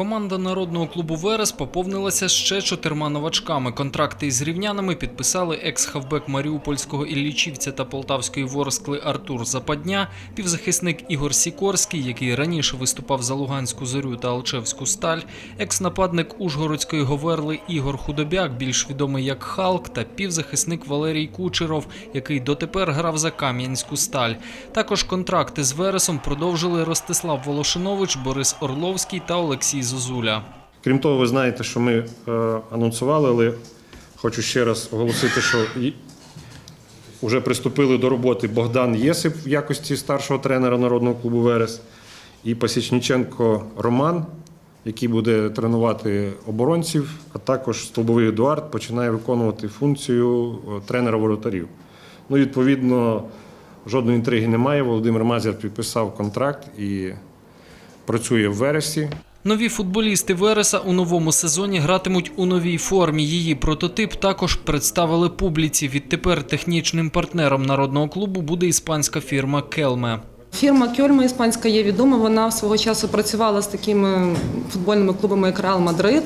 Команда народного клубу Верес поповнилася ще чотирма новачками. Контракти із рівнянами підписали екс-хавбек Маріупольського Іллічівця та Полтавської Ворскли Артур Западня, півзахисник Ігор Сікорський, який раніше виступав за Луганську зорю та Алчевську сталь, екс-нападник Ужгородської Говерли Ігор Худобяк, більш відомий як Халк, та півзахисник Валерій Кучеров, який дотепер грав за Кам'янську сталь. Також контракти з Вересом продовжили Ростислав Волошинович, Борис Орловський та Олексій Зозуля. Крім того, ви знаєте, що ми е, анонсували, але хочу ще раз оголосити, що вже приступили до роботи Богдан Єсип в якості старшого тренера народного клубу Верес і Пасічніченко Роман, який буде тренувати оборонців, а також столбовий Едуард починає виконувати функцію е, тренера воротарів. Ну, відповідно, жодної інтриги немає. Володимир Мазяр підписав контракт і працює в вересі. Нові футболісти Вереса у новому сезоні гратимуть у новій формі. Її прототип також представили публіці. Відтепер технічним партнером народного клубу буде іспанська фірма Келме. Фірма Кьольма іспанська є відома. Вона свого часу працювала з такими футбольними клубами, як Реал Мадрид.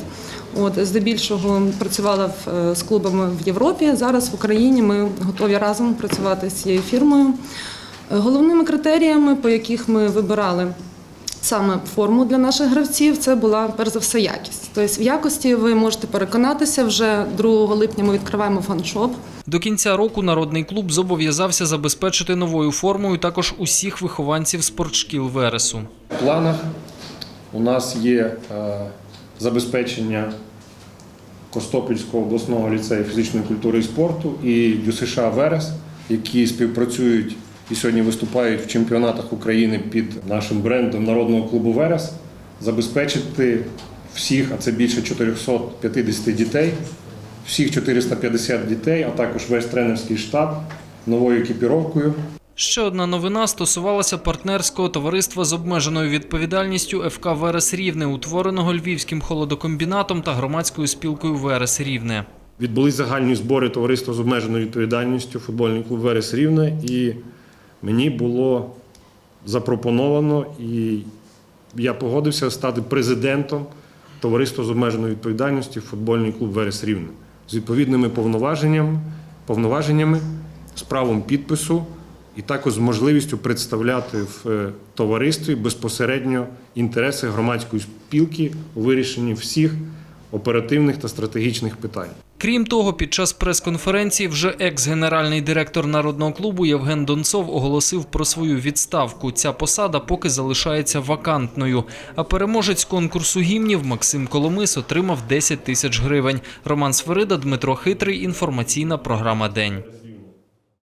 От здебільшого працювала е, з клубами в Європі. Зараз в Україні ми готові разом працювати з цією фірмою. Е, Головними критеріями, по яких ми вибирали саме форму для наших гравців, це була перш за все якість. Тобто в якості ви можете переконатися. Вже 2 липня ми відкриваємо фаншоп. До кінця року народний клуб зобов'язався забезпечити новою формою також усіх вихованців спортшкіл Вересу. В планах у нас є е, забезпечення Костопільського обласного ліцею фізичної культури і спорту і ДЮСШ Верес, які співпрацюють і сьогодні виступають в чемпіонатах України під нашим брендом народного клубу Верес, забезпечити всіх, а це більше 450 дітей, всіх 450 дітей, а також весь тренерський штаб новою екіпіровкою. Ще одна новина стосувалася партнерського товариства з обмеженою відповідальністю ФК Верес Рівне, утвореного Львівським холодокомбінатом та громадською спілкою Верес Рівне. Відбулись загальні збори товариства з обмеженою відповідальністю футбольний клуб Верес Рівне, і мені було запропоновано, і я погодився стати президентом товариства з обмеженою відповідальністю футбольний клуб Верес Рівне з відповідними повноваженнями, повноваженнями, з правом підпису і також з можливістю представляти в е, товаристві безпосередньо інтереси громадської спілки у вирішенні всіх оперативних та стратегічних питань. Крім того, під час прес-конференції вже екс-генеральний директор народного клубу Євген Донцов оголосив про свою відставку. Ця посада поки залишається вакантною. А переможець конкурсу гімнів Максим Коломис отримав 10 тисяч гривень. Роман Сверида, Дмитро Хитрий. Інформаційна програма День.